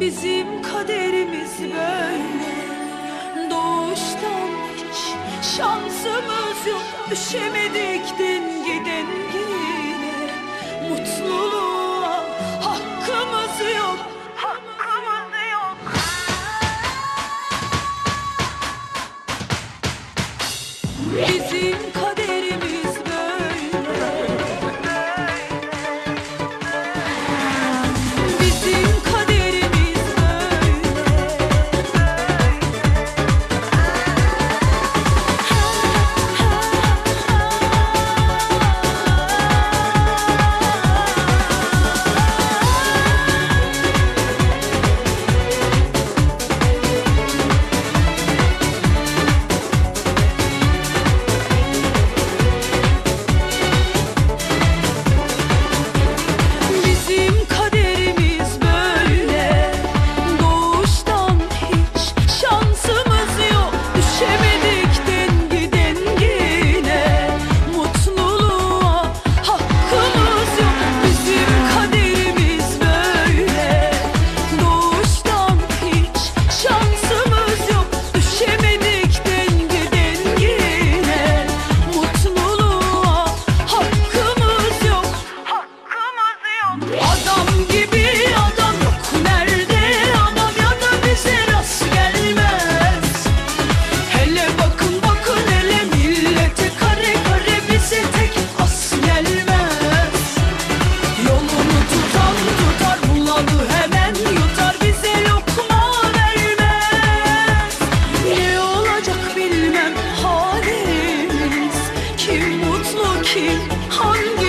Bizim kaderimiz böyle. Doğuştan hiç şansımız yok. Düşemedik din giden yine. Mutluluk kim mutlu kim hangi